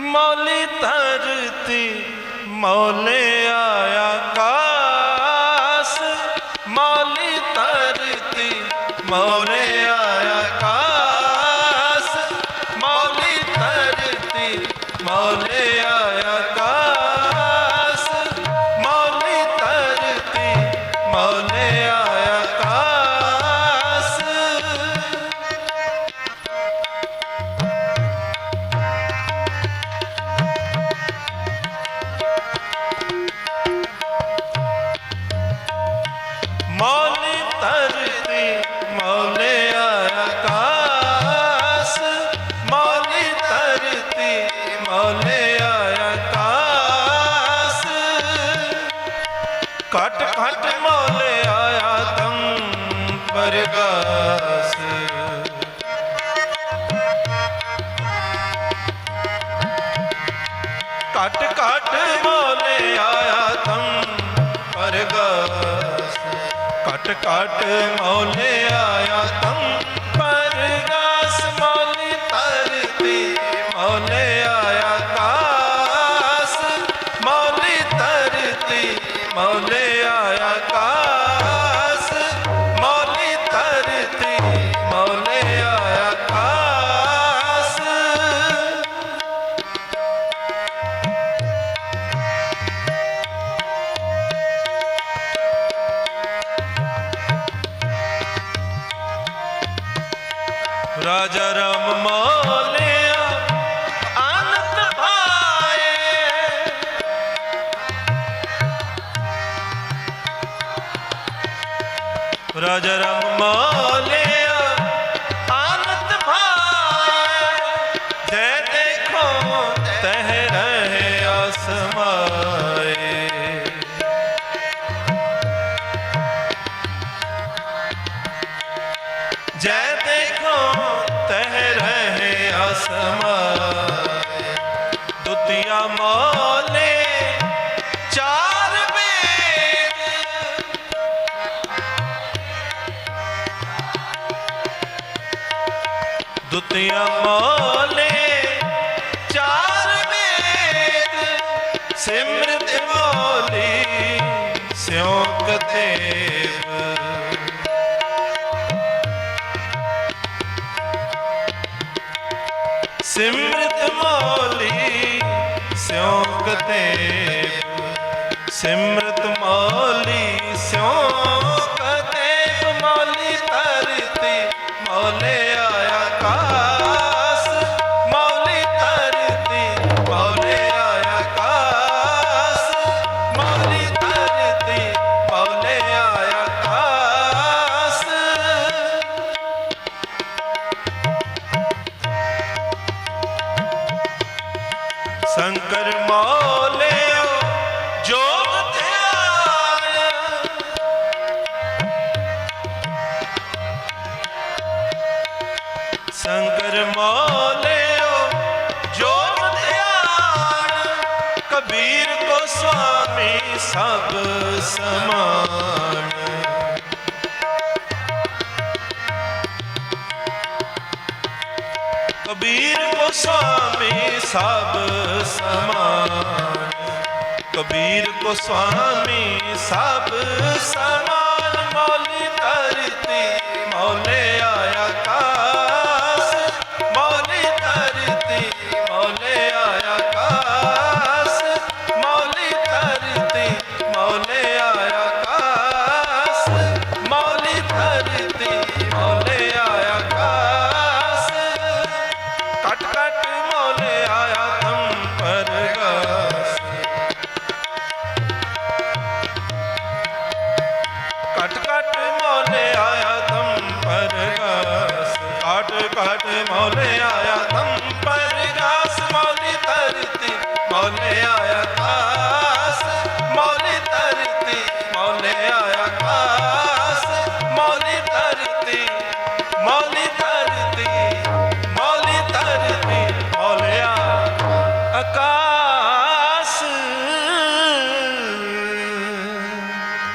ਮੌਲੀ ਧਰਤੀ ਮੌਲੇ ਆਇਆ ਕਾਸ। ਮੌਲੀ ਧਰਤੀ ਮੌਲੇ ਘਟ ਘਟ ਮੌਲੇ ਆਇਆ ਤੰ ਪਰਗਾਸ। ਘਟ ਘਟ ਮੌਲੇ ਆਇਆ ਰਾਜਾ ਰਾਮ ਮੋਲਿਆ, ਆਨੰਦ ਭਾਏ। ਰਾਜਾ ਰਾਮ ਮੋਲਿਆ, ਆਨੰਦ ਭਾਏ। ਜੈ ਦੇਖੋ, ਤਹ ਰਹੇ ਅਸਮਾਏ ਜੈ ਦੇਖੋ ਤਹ ਰਹੇ ਅਸਮਾਏ ਦੁਤੀਆ ਮੋਲੇ, ਚਾਰ ਵੇਦ ਦੁਤੀਆ ਮੋਲੇ, ਚਾਰ ਵੇਦ ਸਿਮਰਤ ਮੋਲੀ ਸਿਉ ਕਤੇਬ ਸਿਮਰਤ ਮੋਲੀ ਸਿਉ ਕਤੇਬ ਸਿਮਰਤ ਮੋਲੀ ਸ਼ੰਕਰ ਮੌਲਿਓ ਜੋਗ ਧਿਆਨ। ਸ਼ੰਕਰ ਮੌਲਿਓ ਜੋਗ ਧਿਆਨ। ਕਬੀਰ ਕੋ ਸੁਆਮੀ ਸਭ ਸਮਾਨ। ਕਬੀਰ ਕੋ ਸਭ ਸਮਾਨ। ਕਬੀਰ ਕੋ ਸਭ ਸਮਾਨ ਮੌਲੀ ਧਰਤੀ ਮੌਲੇ ਮੋਲੇ ਆਇਆ